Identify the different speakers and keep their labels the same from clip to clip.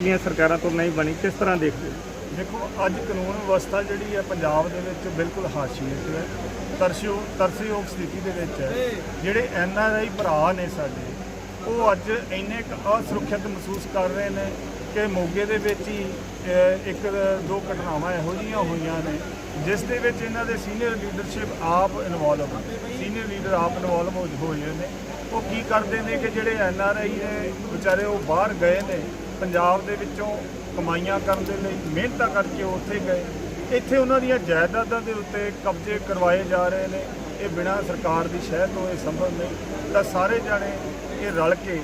Speaker 1: ਦੀਆਂ ਸਰਕਾਰਾਂ ਤੋਂ ਨਹੀਂ ਬਣੀ, ਕਿਸ ਤਰ੍ਹਾਂ ਦੇਖਦੇ
Speaker 2: ਦੇਖੋ, ਅੱਜ ਕਾਨੂੰਨ ਵਿਵਸਥਾ ਜਿਹੜੀ ਹੈ ਪੰਜਾਬ ਦੇ ਵਿੱਚ ਬਿਲਕੁਲ ਹਾਸ਼ੀਅਤ ਹੈ। ਤਰਸਯੋ, ਤਰਸਯੋਗ ਸਥਿਤੀ ਦੇ ਵਿੱਚ ਹੈ। ਜਿਹੜੇ ਐਨ ਆਰ ਆਈ ਭਰਾ ਨੇ ਸਾਡੇ, ਉਹ ਅੱਜ ਇੰਨੇ ਕੁ ਅਸੁਰੱਖਿਅਤ ਮਹਿਸੂਸ ਕਰ ਰਹੇ ਨੇ ਕਿ ਮੋਗੇ ਦੇ ਵਿੱਚ ਹੀ ਇੱਕ, ਦੋ ਘਟਨਾਵਾਂ ਇਹੋ ਜਿਹੀਆਂ ਹੋਈਆਂ ਨੇ, ਜਿਸ ਦੇ ਵਿੱਚ ਇਹਨਾਂ ਦੇ ਸੀਨੀਅਰ ਲੀਡਰਸ਼ਿਪ ਆਪ ਇਨਵੋਲਵ ਸੀਨੀਅਰ ਲੀਡਰ ਆਪ ਇਨਵੋਲਵ ਹੋ ਹੋਏ ਨੇ। ਉਹ ਕੀ ਕਰਦੇ ਨੇ ਕਿ ਜਿਹੜੇ ਐਨ ਆਰ ਆਈ ਨੇ ਵਿਚਾਰੇ ਉਹ ਬਾਹਰ ਗਏ ਨੇ ਪੰਜਾਬ ਦੇ ਵਿੱਚੋਂ ਕਮਾਈਆਂ ਕਰਨ ਦੇ ਲਈ ਮਿਹਨਤਾਂ ਕਰਕੇ ਉੱਥੇ ਗਏ। ਇੱਥੇ ਉਹਨਾਂ ਦੀਆਂ ਜਾਇਦਾਦਾਂ ਦੇ ਉੱਤੇ ਕਬਜ਼ੇ ਕਰਵਾਏ ਜਾ ਰਹੇ ਨੇ। ਇਹ ਬਿਨਾਂ ਸਰਕਾਰ ਦੀ ਸ਼ਹਿ ਤੋਂ ਇਹ ਸੰਭਵ ਨਹੀਂ। ਤਾਂ ਸਾਰੇ ਜਾਣੇ ਇਹ ਰਲ ਕੇ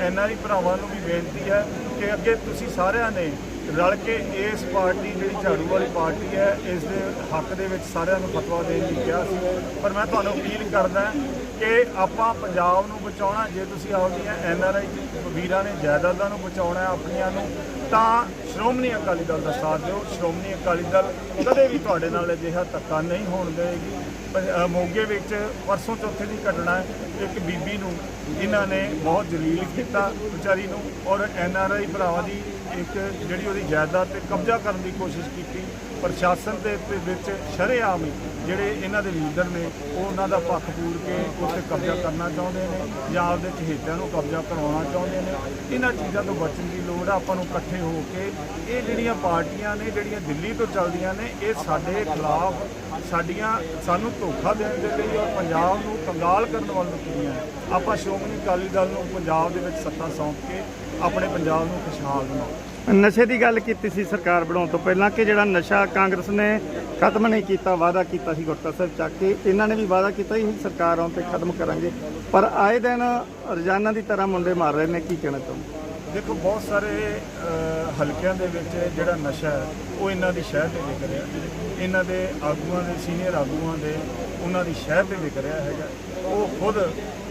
Speaker 2: ਐਨਆਰਈ ਭਰਾਵਾਂ ਨੂੰ ਵੀ ਬੇਨਤੀ ਹੈ ਕਿ ਅੱਗੇ ਤੁਸੀਂ ਸਾਰਿਆਂ ਨੇ ਰਲ ਕੇ ਇਸ ਪਾਰਟੀ ਜਿਹੜੀ ਝਾੜੂ ਵਾਲੀ ਪਾਰਟੀ ਹੈ, ਇਸ ਦੇ ਹੱਕ ਦੇ ਵਿੱਚ ਸਾਰਿਆਂ ਨੂੰ ਫਤਵਾ ਦੇਣ ਲਈ ਕਿਹਾ ਸੀ। ਪਰ ਮੈਂ ਤੁਹਾਨੂੰ ਅਪੀਲ ਕਰਦਾ ਕਿ ਆਪਾਂ ਪੰਜਾਬ ਨੂੰ ਬਚਾਉਣਾ, ਜੇ ਤੁਸੀਂ ਆਪਦੀਆਂ ਐਨਆਰਆਈ ਵੀਰਾਂ ਨੇ ਜਾਇਦਾਦਾਂ ਨੂੰ ਬਚਾਉਣਾ ਹੈ ਆਪਣੀਆਂ ਨੂੰ, ਤਾਂ ਸ਼੍ਰੋਮਣੀ ਅਕਾਲੀ ਦਲ ਦਾ ਸਾਥ ਦਿਓ। ਸ਼੍ਰੋਮਣੀ ਅਕਾਲੀ ਦਲ ਕਦੇ ਵੀ ਤੁਹਾਡੇ ਨਾਲ ਅਜਿਹਾ ਧੱਕਾ ਨਹੀਂ ਹੋਣ ਦੇਵੇਗੀ। ਪੰ- ਮੋਗੇ ਵਿੱਚ ਪਰਸੋਂ ਚੌਥੇ ਦੀ ਘਟਨਾ ਹੈ, ਇੱਕ ਬੀਬੀ ਨੂੰ ਇਹਨਾਂ ਨੇ ਬਹੁਤ ਜਲੀਲ ਕੀਤਾ, ਵਿਚਾਰੀ ਨੂੰ ਔਰ ਐਨ ਆਰ ਆਈ ਭਰਾਵਾਂ ਦੀ ਇੱਕ ਜਿਹੜੀ ਉਹਦੀ ਜਾਇਦਾਦ ਤੇ ਕਬਜ਼ਾ ਕਰਨ ਦੀ ਕੋਸ਼ਿਸ਼ ਕੀਤੀ, ਪ੍ਰਸ਼ਾਸਨ ਦੇ ਵਿੱਚ ਸ਼ਰੇਆਮ ਹੀ ਜਿਹੜੇ ਇਹਨਾਂ ਦੇ ਲੀਡਰ ਨੇ, ਉਹ ਉਹਨਾਂ ਦਾ ਪੱਖ ਪੂਰ ਕੇ ਉੱਥੇ ਕਬਜ਼ਾ ਕਰਨਾ ਚਾਹੁੰਦੇ ਨੇ ਜਾਂ ਆਪਦੇ ਚਹੇਤਿਆਂ ਨੂੰ ਕਬਜ਼ਾ ਕਰਵਾਉਣਾ ਚਾਹੁੰਦੇ ਨੇ। ਇਹਨਾਂ ਚੀਜ਼ਾਂ ਤੋਂ ਬਚਣ ਦੀ ਲੋੜ ਆ, ਆਪਾਂ ਨੂੰ ਇਕੱਠੇ ਹੋ ਕੇ ਇਹ ਜਿਹੜੀਆਂ ਪਾਰਟੀਆਂ ਨੇ, ਜਿਹੜੀਆਂ ਦਿੱਲੀ ਤੋਂ ਚੱਲਦੀਆਂ ਨੇ, ਇਹ ਸਾਡੇ ਖਿਲਾਫ ਸਾਡੀਆਂ, ਸਾਨੂੰ ਧੋਖਾ ਦੇਣ ਦੇ ਲਈ ਔਰ ਪੰਜਾਬ ਨੂੰ ਕੰਗਾਲ ਕਰਨ ਵੱਲ ਨੂੰ ਤੁਰੀਆਂ ਆਪਾਂ ਸ਼੍ਰੋਮਣੀ ਅਕਾਲੀ ਦਲ ਨੂੰ ਪੰਜਾਬ ਦੇ ਵਿੱਚ ਸੱਤਾ ਸੌਂਪ ਕੇ ਆਪਣੇ ਪੰਜਾਬ ਨੂੰ ਖੁਸ਼ਹਾਲ ਬਣਾਓ।
Speaker 1: ਨਸ਼ੇ ਦੀ ਗੱਲ ਕੀਤੀ ਸੀ ਸਰਕਾਰ ਬਣਾਉਣ ਤੋਂ ਪਹਿਲਾਂ ਕਿ ਜਿਹੜਾ ਨਸ਼ਾ ਕਾਂਗਰਸ ਨੇ ਖਤਮ ਨਹੀਂ ਕੀਤਾ ਵਾਅਦਾ ਕੀਤਾ ਸੀ ਗੁਰਤਾ ਸਾਹਿਬ ਚੱਕ ਕੇ ਇਹਨਾਂ ਨੇ ਵੀ ਵਾਅਦਾ ਕੀਤਾ ਸੀ ਸਰਕਾਰ ਆਉਣ ਤੇ ਖਤਮ ਕਰਾਂਗੇ। ਪਰ ਆਏ ਦਿਨ ਰੋਜ਼ਾਨਾ ਦੀ ਤਰ੍ਹਾਂ ਮੁੰਡੇ ਮਾਰ ਰਹੇ ਨੇ ਕੀ ਕਹਿਣਾ ਚਾਹੁੰਦੇ
Speaker 2: ਦੇਖੋ ਬਹੁਤ ਸਾਰੇ ਹਲਕਿਆਂ ਦੇ ਵਿੱਚ ਜਿਹੜਾ ਨਸ਼ਾ ਹੈ ਉਹ ਇਹਨਾਂ ਦੀ ਸ਼ਹਿਰ ਤੇ ਵਿਕ ਰਿਹਾ ਇਹਨਾਂ ਦੇ ਆਗੂਆਂ ਦੇ ਸੀਨੀਅਰ ਆਗੂਆਂ ਦੇ ਉਹਨਾਂ ਦੀ ਸ਼ਹਿਰ ਤੇ ਵਿਕ ਰਿਹਾ ਹੈਗਾ। ਉਹ ਖੁਦ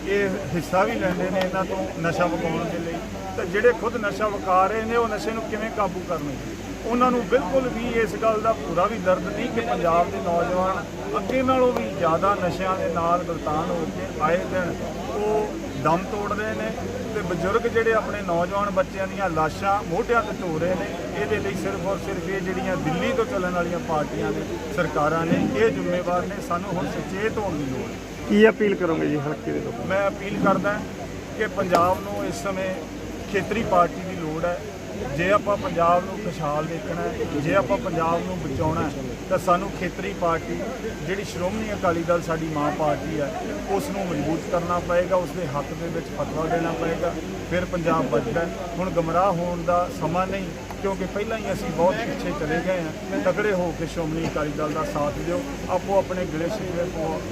Speaker 2: ਇਹ ਹਿੱਸਾ ਵੀ ਲੈਂਦੇ ਨੇ ਇਹਨਾਂ ਤੋਂ ਨਸ਼ਾ ਵਕਾਉਣ ਦੇ ਲਈ। ਤਾਂ ਜਿਹੜੇ ਖੁਦ ਨਸ਼ਾ ਵਕਾ ਰਹੇ ਨੇ ਉਹ ਨਸ਼ੇ ਨੂੰ ਕਿਵੇਂ ਕਾਬੂ ਕਰਨਗੇ? ਉਹਨਾਂ ਨੂੰ ਬਿਲਕੁਲ ਵੀ ਇਸ ਗੱਲ ਦਾ ਪੂਰਾ ਵੀ ਦਰਦ ਨਹੀਂ ਕਿ ਪੰਜਾਬ ਦੇ ਨੌਜਵਾਨ ਅੱਗੇ ਨਾਲੋਂ ਵੀ ਜ਼ਿਆਦਾ ਨਸ਼ਿਆਂ ਦੇ ਨਾਲ ਗਲਤਾਨ ਹੋ ਕੇ ਆਏ ਦਿਨ ਉਹ ਦਮ ਤੋੜ ਰਹੇ ਨੇ ਤੇ ਬਜ਼ੁਰਗ ਜਿਹੜੇ ਆਪਣੇ ਨੌਜਵਾਨ ਬੱਚਿਆਂ ਦੀਆਂ ਲਾਸ਼ਾਂ ਮੋਢਿਆਂ ਤੇ ਢੋ ਰਹੇ ਨੇ ਇਹਦੇ ਲਈ ਸਿਰਫ ਔਰ ਸਿਰਫ ਇਹ ਜਿਹੜੀਆਂ ਦਿੱਲੀ ਤੋਂ ਚੱਲਣ ਵਾਲੀਆਂ ਪਾਰਟੀਆਂ ਨੇ ਸਰਕਾਰਾਂ ਨੇ ਇਹ ਜ਼ਿੰਮੇਵਾਰ ਨੇ ਸਾਨੂੰ ਹੁਣ ਸੁਚੇਤ ਹੋਣ ਦੀ ਲੋੜ ਹੈ।
Speaker 1: ਕੀ ਅਪੀਲ ਕਰੋਗੇ ਜੀ ਹਲਕੇ ਦੇ ਲੋਕ?
Speaker 2: ਮੈਂ ਅਪੀਲ ਕਰਦਾ ਕਿ ਪੰਜਾਬ ਨੂੰ ਇਸ ਸਮੇਂ ਖੇਤਰੀ ਪਾਰਟੀ ਦੀ ਲੋੜ ਹੈ। ਜੇ ਆਪਾਂ ਪੰਜਾਬ ਨੂੰ ਖੁਸ਼ਹਾਲ ਦੇਖਣਾ ਹੈ, ਜੇ ਆਪਾਂ ਪੰਜਾਬ ਨੂੰ ਬਚਾਉਣਾ ਹੈ, ਤਾਂ ਸਾਨੂੰ ਖੇਤਰੀ ਪਾਰਟੀ, ਜਿਹੜੀ ਸ਼੍ਰੋਮਣੀ ਅਕਾਲੀ ਦਲ ਸਾਡੀ ਮਾਂ ਪਾਰਟੀ ਹੈ ਉਸ ਨੂੰ ਮਜ਼ਬੂਤ ਕਰਨਾ ਪਏਗਾ ਉਸ ਦੇ ਹੱਕ ਦੇ ਵਿੱਚ ਫਤਵਾ ਦੇਣਾ ਪਏਗਾ। ਫਿਰ ਪੰਜਾਬ ਬਚਦਾ ਹੈ। ਹੁਣ ਗਮਰਾਹ ਹੋਣ ਦਾ ਸਮਾਂ ਨਹੀਂ, ਕਿਉਂਕਿ ਪਹਿਲਾਂ ਹੀ ਅਸੀਂ ਬਹੁਤ ਪਿੱਛੇ ਚਲੇ ਗਏ ਹਾਂ। ਤਕੜੇ ਹੋ ਕੇ ਸ਼੍ਰੋਮਣੀ ਅਕਾਲੀ ਦਲ ਦਾ ਸਾਥ ਦਿਓ ਆਪੋ ਆਪਣੇ ਗਿਲੇ ਸ਼ਿਕਵੇ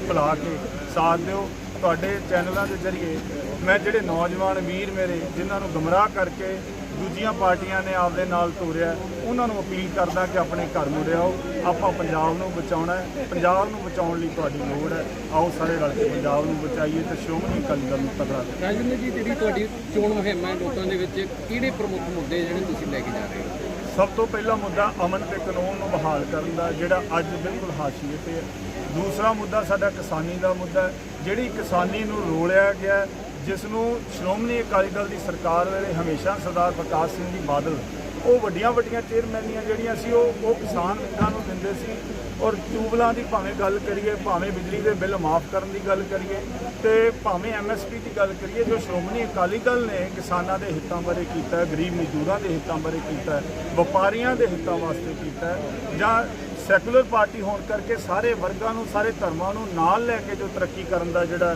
Speaker 2: ਭੁਲਾ ਕੇ ਸਾਥ ਦਿਓ। ਤੁਹਾਡੇ ਚੈਨਲਾਂ ਦੇ ਜ਼ਰੀਏ ਮੈਂ ਜਿਹੜੇ ਨੌਜਵਾਨ ਵੀਰ ਮੇਰੇ ਜਿਨ੍ਹਾਂ ਨੂੰ ਗਮਰਾਹ ਕਰਕੇ ਦੂਜੀਆਂ ਪਾਰਟੀਆਂ ਨੇ ਆਪਦੇ ਨਾਲ ਤੋਰਿਆ ਉਹਨਾਂ ਨੂੰ ਅਪੀਲ ਕਰਦਾ ਕਿ ਆਪਣੇ ਘਰ ਨੂੰ ਰਿਆਓ ਆਪਾਂ ਪੰਜਾਬ ਨੂੰ ਬਚਾਉਣਾ ਹੈ। ਪੰਜਾਬ ਨੂੰ ਬਚਾਉਣ ਲਈ ਤੁਹਾਡੀ ਲੋੜ ਹੈ। ਆਓ ਸਾਰੇ ਰਲ ਕੇ ਪੰਜਾਬ ਨੂੰ ਬਚਾਈਏ ਤੇ ਸ਼੍ਰੋਮਣੀ ਅਕਾਲੀ ਦਲ ਨੂੰ ਕਰੀਏ।
Speaker 3: ਰਾਜਵਿੰਦਰ ਜੀ ਜਿਹੜੀ ਤੁਹਾਡੀ ਚੋਣ ਮੁਹਿੰਮ ਹੈ ਲੋਕਾਂ ਦੇ ਵਿੱਚ ਕਿਹੜੇ ਪ੍ਰਮੁੱਖ ਮੁੱਦੇ ਜਿਹੜੇ ਤੁਸੀਂ ਲੈ ਕੇ ਜਾ ਰਹੇ ਹੋ?
Speaker 2: ਸਭ ਤੋਂ ਪਹਿਲਾ ਮੁੱਦਾ ਅਮਨ ਤੇ ਕਾਨੂੰਨ ਨੂੰ ਬਹਾਲ ਕਰਨ ਦਾ ਜਿਹੜਾ ਅੱਜ ਬਿਲਕੁਲ ਹਾਸ਼ੀਏ ਤੇ ਹੈ। ਦੂਸਰਾ ਮੁੱਦਾ ਸਾਡਾ ਕਿਸਾਨੀ ਦਾ ਮੁੱਦਾ ਹੈ। ਜਿਹੜੀ ਕਿਸਾਨੀ ਨੂੰ ਰੋਲਿਆ ਗਿਆ ਜਿਸ ਨੂੰ ਸ਼੍ਰੋਮਣੀ ਅਕਾਲੀ ਦਲ ਦੀ ਸਰਕਾਰ ਵੇਲੇ ਹਮੇਸ਼ਾ ਸਰਦਾਰ ਪ੍ਰਕਾਸ਼ ਸਿੰਘ ਜੀ ਬਾਦਲ, ਉਹ ਵੱਡੀਆਂ ਵੱਡੀਆਂ ਚੇਅਰਮੈਨੀਆਂ ਜਿਹੜੀਆਂ ਸੀ, ਉਹ ਉਹ ਕਿਸਾਨ ਵੀਰਾਂ ਨੂੰ ਦਿੰਦੇ ਸੀ। ਔਰ ਟਿਊਬਲਾਂ ਦੀ ਭਾਵੇਂ ਗੱਲ ਕਰੀਏ, ਭਾਵੇਂ ਬਿਜਲੀ ਦੇ ਬਿੱਲ ਮਾਫ ਕਰਨ ਦੀ ਗੱਲ ਕਰੀਏ ਤੇ ਭਾਵੇਂ ਐਮਐਸਪੀ ਦੀ ਗੱਲ ਕਰੀਏ, ਜੋ ਸ਼੍ਰੋਮਣੀ ਅਕਾਲੀ ਦਲ ਨੇ ਕਿਸਾਨਾਂ ਦੇ ਹਿੱਤਾਂ ਬਾਰੇ ਕੀਤਾ ਗਰੀਬ ਮਜ਼ਦੂਰਾਂ ਦੇ ਹਿੱਤਾਂ ਬਾਰੇ ਕੀਤਾ ਵਪਾਰੀਆਂ ਦੇ ਹਿੱਤਾਂ ਵਾਸਤੇ ਕੀਤਾ ਜਾਂ ਸੈਕੂਲਰ ਪਾਰਟੀ ਹੋਣ ਕਰਕੇ ਸਾਰੇ ਵਰਗਾਂ ਨੂੰ ਸਾਰੇ ਧਰਮਾਂ ਨੂੰ ਨਾਲ ਲੈ ਕੇ ਜੋ ਤਰੱਕੀ ਕਰਨ ਦਾ ਜਿਹੜਾ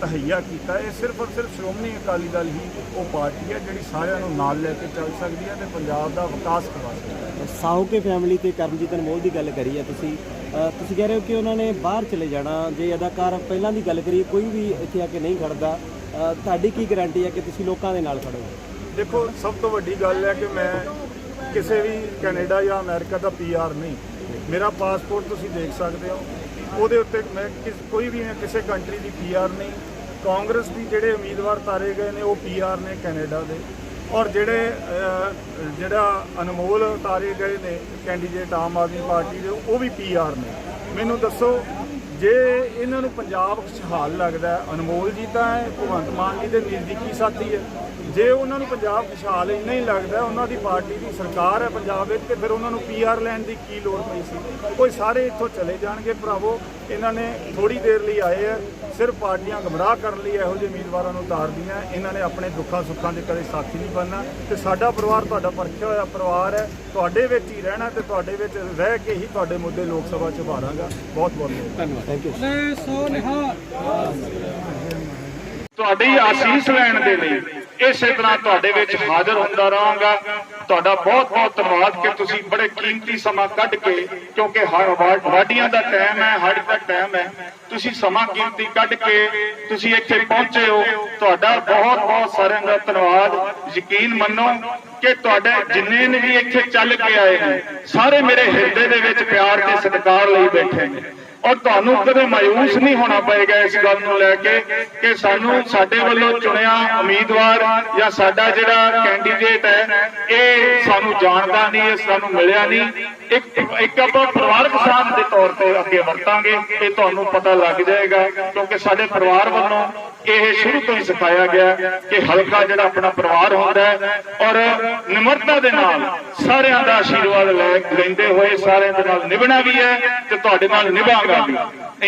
Speaker 2: ਤਹਈਆ ਕੀਤਾ ਇਹ ਸਿਰਫ ਔਰ ਸਿਰਫ ਸ਼੍ਰੋਮਣੀ ਅਕਾਲੀ ਦਲ ਹੀ ਉਹ ਪਾਰਟੀ ਹੈ ਜਿਹੜੀ ਸਾਰਿਆਂ ਨੂੰ ਨਾਲ ਲੈ ਕੇ ਚੱਲ ਸਕਦੀ ਹੈ ਤੇ ਪੰਜਾਬ ਦਾ ਵਿਕਾਸ ਕਰਵਾ ਸਕਦੀ ਹੈ।
Speaker 4: ਸਾਊਕੇ ਫੈਮਿਲੀ ਤੇ ਕਰਮਜੀਤ ਅਨਮੋਲ ਦੀ ਗੱਲ ਕਰੀ ਹੈ ਤੁਸੀਂ ਤੁਸੀਂ ਕਹਿ ਰਹੇ ਹੋ ਕਿ ਉਹਨਾਂ ਨੇ ਬਾਹਰ ਚਲੇ ਜਾਣਾ ਜੇ ਅਦਾਕਾਰ ਪਹਿਲਾਂ ਦੀ ਗੱਲ ਕਰੀਏ ਕੋਈ ਵੀ ਇੱਥੇ ਆ ਕੇ ਨਹੀਂ ਖੜਦਾ ਤੁਹਾਡੀ ਕੀ ਗਾਰੰਟੀ ਹੈ ਕਿ ਤੁਸੀਂ ਲੋਕਾਂ ਦੇ ਨਾਲ ਖੜੋਗੇ?
Speaker 2: ਦੇਖੋ ਸਭ ਤੋਂ ਵੱਡੀ ਗੱਲ ਹੈ ਕਿ ਮੈਂ ਕਿਸੇ ਵੀ ਕੈਨੇਡਾ ਜਾਂ ਅਮਰੀਕਾ ਦਾ ਪੀਆਰ ਨਹੀਂ। ਮੇਰਾ ਪਾਸਪੋਰਟ ਤੁਸੀਂ ਦੇਖ ਸਕਦੇ ਹੋ। ਉਹਦੇ ਉੱਤੇ ਮੈਂ ਕਿਸ, ਕੋਈ ਵੀ ਕਿਸੇ ਕੰਟਰੀ ਦੀ ਪੀਆਰ ਨਹੀਂ। ਕਾਂਗਰਸ ਦੀ ਜਿਹੜੇ ਉਮੀਦਵਾਰ ਤਾਰੇ ਗਏ ਨੇ, ਉਹ ਪੀਆਰ ਨੇ ਕੈਨੇਡਾ ਦੇ। ਔਰ ਜਿਹੜੇ ਜਿਹੜਾ ਅਨਮੋਲ ਤਾਰੇ ਗਏ ਨੇ, ਕੈਂਡੀਡੇਟ ਆਮ ਆਦਮੀ ਪਾਰਟੀ ਦੇ, ਉਹ ਵੀ ਪੀਆਰ ਨੇ। ਮੈਨੂੰ ਦੱਸੋ ਜੇ ਇਹਨਾਂ ਨੂੰ ਪੰਜਾਬ ਖੁਸ਼ਹਾਲ ਲੱਗਦਾ ਅਨਮੋਲ ਜੀ ਤਾਂ ਹੈ, ਭਗਵੰਤ ਮਾਨ ਜੀ ਦੇ ਨਜ਼ਦੀਕੀ ਸਾਥੀ ਹੈ? ਜੇ ਉਹਨਾਂ ਨੂੰ ਪੰਜਾਬ ਖੁਸ਼ਹਾਲ ਇੰਨਾ ਹੀ ਲੱਗਦਾ ਉਹਨਾਂ ਦੀ ਪਾਰਟੀ ਦੀ ਸਰਕਾਰ ਹੈ ਪੰਜਾਬ ਵਿੱਚ, ਤੇ ਫਿਰ ਉਹਨਾਂ ਨੂੰ ਪੀਆਰ ਲੈਣ ਦੀ ਕੀ ਲੋੜ ਪਈ ਸੀ? ਕੋਈ ਸਾਰੇ ਇੱਥੋਂ ਚਲੇ ਜਾਣਗੇ ਭਰਾਵੋ, ਇਹਨਾਂ ਨੇ ਥੋੜੀ ਦੇਰ ਲਈ ਆਏ ਆ ਸਿਰਫ ਪਾਰਟੀਆਂ ਗਮਰਾਹ ਕਰਨ ਲਈ ਇਹੋ ਜਿਹੇ ਉਮੀਦਵਾਰਾਂ ਨੂੰ ਉਤਾਰਦੀਆਂ ਇਹਨਾਂ ਨੇ ਆਪਣੇ ਦੁੱਖਾਂ ਸੁੱਖਾਂ ਦੇ ਕਦੇ ਸਾਥੀ ਨਹੀਂ ਬਣਨਾ, ਤੇ ਸਾਡਾ ਪਰਿਵਾਰ ਤੁਹਾਡਾ ਪਰਖਿਆ ਹੋਇਆ ਪਰਿਵਾਰ ਹੈ, ਤੁਹਾਡੇ ਵਿੱਚ ਹੀ ਰਹਿਣਾ ਤੇ ਤੁਹਾਡੇ ਵਿੱਚ ਰਹਿ ਕੇ ਹੀ ਤੁਹਾਡੇ ਮੁੱਦੇ ਲੋਕ ਸਭਾ 'ਚ ਉਭਾਰਾਂਗਾ। ਬਹੁਤ ਬਹੁਤ ਧੰਨਵਾਦ
Speaker 3: ਧੰਨਵਾਦ।
Speaker 4: ਥੈਂਕ ਯੂ
Speaker 5: ਤੁਹਾਡੀ ਆਸੀਸ ਲੈਣ ਦੇ ਲਈ ਇਸੇ ਤਰ੍ਹਾਂ ਤੁਹਾਡੇ ਵਿੱਚ ਹਾਜ਼ਰ ਹੁੰਦਾ ਰਹਾਂਗਾ। ਤੁਹਾਡਾ ਬਹੁਤ ਬਹੁਤ ਧੰਨਵਾਦ ਕਿ ਤੁਸੀਂ ਬੜੇ ਕੀਮਤੀ ਸਮਾਂ ਕੱਢ ਕੇ ਕਿਉਂਕਿ ਹਾ- ਵਾ- ਵਾਢੀਆਂ ਦਾ ਟਾਈਮ ਹੈ ਹੜ੍ਹ ਦਾ ਟਾਈਮ ਹੈ। ਤੁਸੀਂ ਸਮਾਂ ਕੀਮਤੀ ਕੱਢ ਕੇ ਤੁਸੀਂ ਇੱਥੇ ਪਹੁੰਚੇ ਹੋ। ਤੁਹਾਡਾ ਬਹੁਤ ਬਹੁਤ ਸਾਰਿਆਂ ਦਾ ਧੰਨਵਾਦ। ਯਕੀਨ ਮੰਨੋ ਕਿ ਤੁਹਾਡੇ ਜਿੰਨੇ ਨੇ ਵੀ ਇੱਥੇ ਚੱਲ ਕੇ ਆਏ ਨੇ ਸਾਰੇ ਮੇਰੇ ਹਿਰਦੇ ਦੇ ਵਿੱਚ ਪਿਆਰ ਤੇ ਸਤਿਕਾਰ ਲਈ ਬੈਠੇ ਨੇ। ਔਰ ਤੁਹਾਨੂੰ ਕਦੇ ਮਾਇੂਸ ਨਹੀਂ ਹੋਣਾ ਪਏਗਾ ਇਸ ਗੱਲ ਨੂੰ ਲੈ ਕੇ ਕਿ ਸਾਨੂੰ ਸਾਡੇ ਵੱਲੋਂ ਚੁਣਿਆ ਉਮੀਦਵਾਰ ਜਾਂ ਸਾਡਾ ਜਿਹੜਾ ਕੈਂਡੀਡੇਟ ਹੈ, ਇਹ ਸਾਨੂੰ ਜਾਣਦਾ ਨਹੀਂ, ਇਹ ਸਾਨੂੰ ਮਿਲਿਆ ਨਹੀਂ। ਇੱਕ ਇੱਕ ਆਪਾਂ ਪਰਿਵਾਰਕ ਸਾਥ ਦੇ ਤੌਰ ਤੇ ਅੱਗੇ ਵਰਤਾਂਗੇ ਇਹ ਤੁਹਾਨੂੰ ਪਤਾ ਲੱਗ ਜਾਏਗਾ, ਕਿਉਂਕਿ ਸਾਡੇ ਪਰਿਵਾਰ ਵੱਲੋਂ ਇਹ ਸ਼ੁਰੂ ਤੋਂ ਹੀ ਸਿਖਾਇਆ ਗਿਆ ਕਿ ਹਲਕਾ ਜਿਹੜਾ ਆਪਣਾ ਪਰਿਵਾਰ ਹੁੰਦਾ ਹੈ ਔਰ ਨਿਮਰਤਾ ਦੇ ਨਾਲ ਸਾਰਿਆਂ ਦਾ ਆਸ਼ੀਰਵਾਦ ਲੈ ਲੈਂਦੇ ਹੋਏ ਸਾਰਿਆਂ ਦੇ ਨਾਲ ਨਿਭਣਾ ਵੀ ਹੈ ਤੇ ਤੁਹਾਡੇ ਨਾਲ ਨਿਭਾਂਗਾ ਵੀ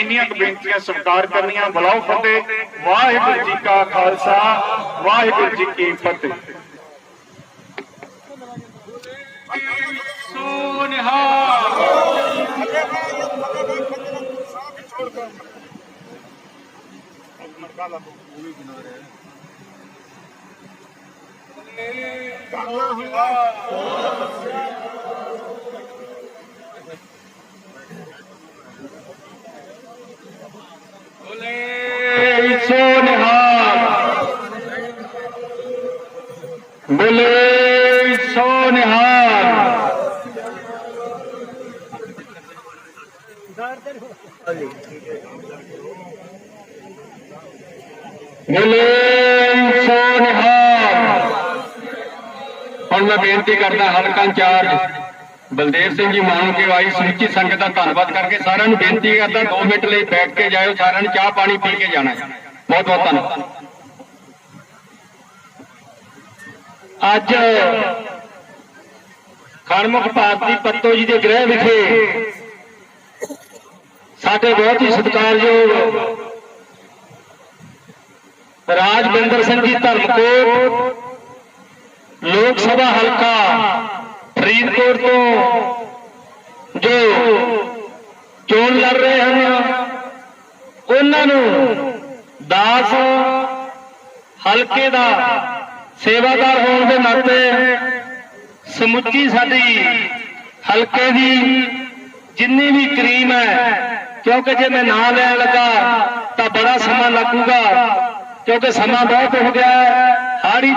Speaker 5: ਇੰਨੀਆਂ ਕੁ ਬੇਨਤੀਆਂ ਸਵੀਕਾਰ ਕਰਨੀਆਂ, ਬੁਲਾਓ ਫਤਿਹ। ਵਾਹਿਗੁਰੂ ਜੀ ਕਾ ਖਾਲਸਾ, ਵਾਹਿਗੁਰੂ ਜੀ ਕੀ ਫਤਿਹ। ਸੋ ਨਿਹਾਲ ਬੋਲੇ ਸੋ ਨਿਹਾਲ ਬੋਲੇ ਸੋ ਹੁਣ ਮੈਂ ਬੇਨਤੀ ਕਰਦਾ ਹਲਕਾ ਇੰਚਾਰਜ ਬਲਦੇਵ ਸਿੰਘ ਜੀ ਮਾਨੂ ਕੇ ਸਮੁੱਚੀ ਸੰਗਤ ਦਾ ਧੰਨਵਾਦ ਕਰਕੇ ਸਾਰਿਆਂ ਨੂੰ ਬੇਨਤੀ ਕਰਦਾ 2 ਮਿੰਟ ਲਈ ਬੈਠ ਕੇ ਜਾਇਓ, ਸਾਰਿਆਂ ਨੇ ਚਾਹ ਪਾਣੀ ਪੀ ਕੇ ਜਾਣਾ ਹੈ। ਬਹੁਤ ਬਹੁਤ ਧੰਨਵਾਦ। ਅੱਜ ਖਣਮੁਖ ਭਾਰਤੀ ਪੱਤੋ ਜੀ ਦੇ ਗ੍ਰਹਿ ਵਿਖੇ ਸਾਡੇ ਬਹੁਤ ਹੀ ਸਤਿਕਾਰਯੋਗ ਰਾਜਵਿੰਦਰ ਸਿੰਘ ਜੀ ਧਰਮਕੋਟ, ਲੋਕ ਸਭਾ ਹਲਕਾ ਫਰੀਦਕੋਟ ਤੋਂ, ਜੋ ਚੋਣ ਲੜ ਰਹੇ ਹਨ, ਉਹਨਾਂ ਨੂੰ ਦਾਸ ਹਲਕੇ ਦਾ ਸੇਵਾਦਾਰ ਹੋਣ ਦੇ ਨਾਤੇ ਸਮੁੱਚੀ ਸਾਡੀ ਹਲਕੇ ਦੀ ਜਿੰਨੀ ਵੀ ਕਰੀਮ ਹੈ ਕਿਉਂਕਿ ਜੇ ਮੈਂ ਨਾਂ ਲੈਣ ਲੱਗਾ, ਤਾਂ ਬੜਾ ਸਮਾਂ ਲੱਗੂਗਾ। ਕਿਉਂਕਿ ਸਮਾਂ ਬਹੁਤ ਹੋ ਗਿਆ ਹੈ। ਹਾੜੀ